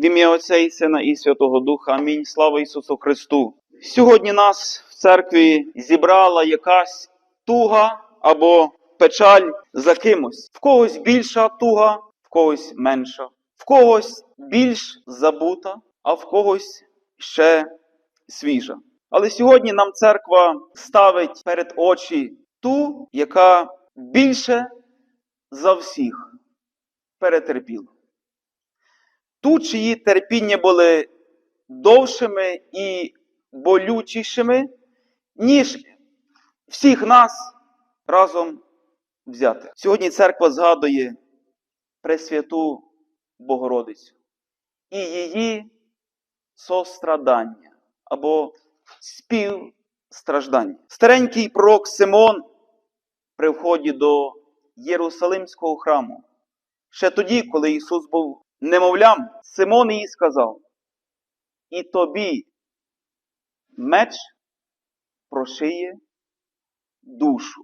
В ім'я Отця і Сина і Святого Духа. Амінь. Слава Ісусу Христу. Сьогодні нас в церкві зібрала якась туга або печаль за кимось. В когось більша туга, в когось менша, в когось більш забута, а в когось ще свіжа. Але сьогодні нам церква ставить перед очі ту, яка більше за всіх перетерпіла. Ту, чиї терпіння були довшими і болючішими, ніж всіх нас разом взяти. Сьогодні церква згадує Пресвяту Богородицю і її сострадання або співстраждання. Старенький пророк Симон при вході до Єрусалимського храму. Ще тоді, коли Ісус був немовлям, Симон їй сказав: І тобі меч прошиє душу.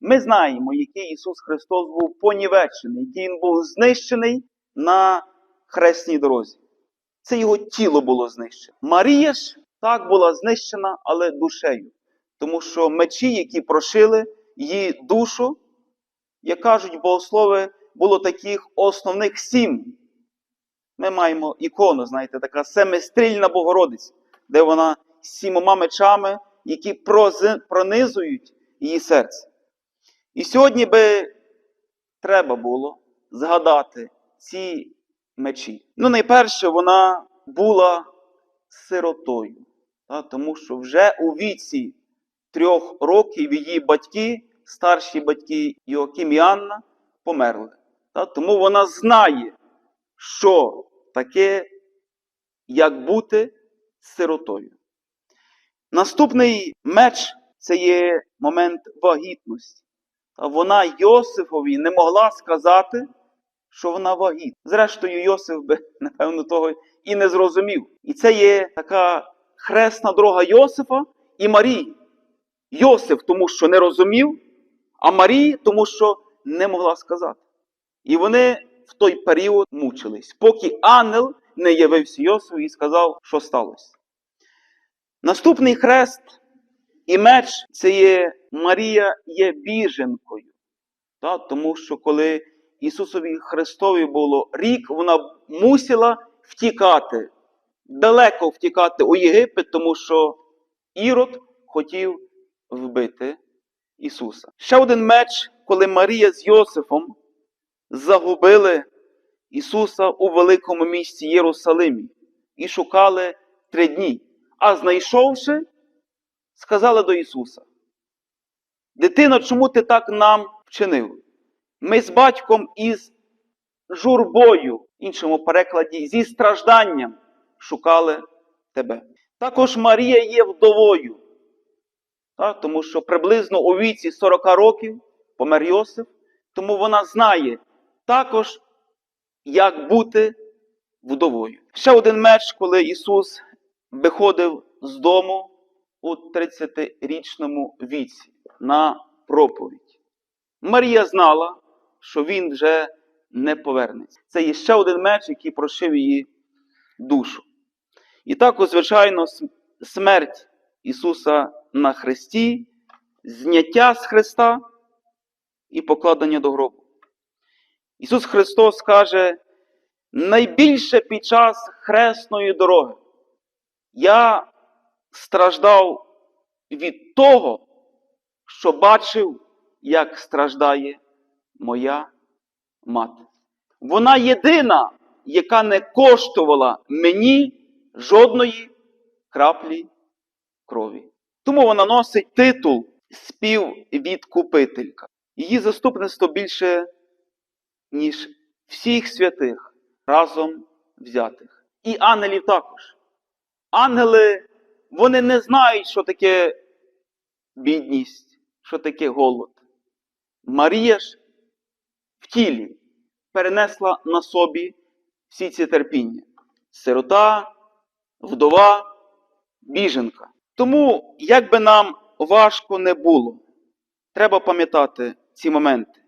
Ми знаємо, який Ісус Христос був понівечений, який Він був знищений на хресній дорозі. Це його тіло було знищене. Марія ж так була знищена, але душею. Тому що мечі, які прошили її душу, як кажуть богослови, було таких основних сім. Ми маємо ікону, знаєте, така семистрільна Богородиця, де вона сімома мечами, які пронизують її серце. І сьогодні би треба було згадати ці мечі. Ну, найперше, вона була сиротою, та, тому що вже у віці трьох років її батьки, старші батьки Йоаким і Анна, померли. Тому вона знає, що таке, як бути сиротою. Наступний меч це є момент вагітності. Вона Йосифові не могла сказати, що вона вагітна. Зрештою, Йосиф би, напевно, того і не зрозумів. І це є така хресна дорога Йосифа і Марії. Йосиф, тому що не розумів, а Марії, тому що не могла сказати. І вони в той період мучились, поки ангел не явився Йосифу і сказав, що сталося. Наступний хрест і меч це є Марія є біженкою. Та? Тому що коли Ісусові Христові було рік, вона мусила втікати, далеко втікати у Єгипет, тому що Ірод хотів вбити Ісуса. Ще один меч, коли Марія з Йосифом загубили Ісуса у великому місті Єрусалимі і шукали три дні. А знайшовши, сказали до Ісуса: Дитино, чому ти так нам вчинив? Ми з батьком із журбою, іншому перекладі, зі стражданням шукали тебе. Також Марія є вдовою, так, тому що приблизно у віці 40 років помер Йосиф, тому вона знає також, як бути вдовою. Ще один меч, коли Ісус виходив з дому у 30-річному віці на проповідь. Марія знала, що він вже не повернеться. Це є ще один меч, який прошив її душу. І також, звичайно, смерть Ісуса на Христі, зняття з Христа і покладення до гробу. Ісус Христос каже, найбільше під час хресної дороги я страждав від того, що бачив, як страждає моя мати. Вона єдина, яка не коштувала мені жодної краплі крові. Тому вона носить титул співвідкупителька. Її заступництво більше, ніж всіх святих разом взятих. І ангелів також. Ангели, вони не знають, що таке бідність, що таке голод. Марія ж в тілі перенесла на собі всі ці терпіння. Сирота, вдова, біженка. Тому, як би нам важко не було, треба пам'ятати ці моменти,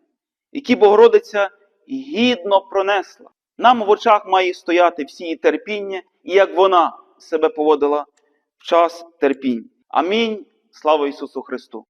які Богородиця гідно пронесла. Нам в очах має стояти всі її терпіння, і як вона себе поводила в час терпінь. Амінь. Слава Ісусу Христу!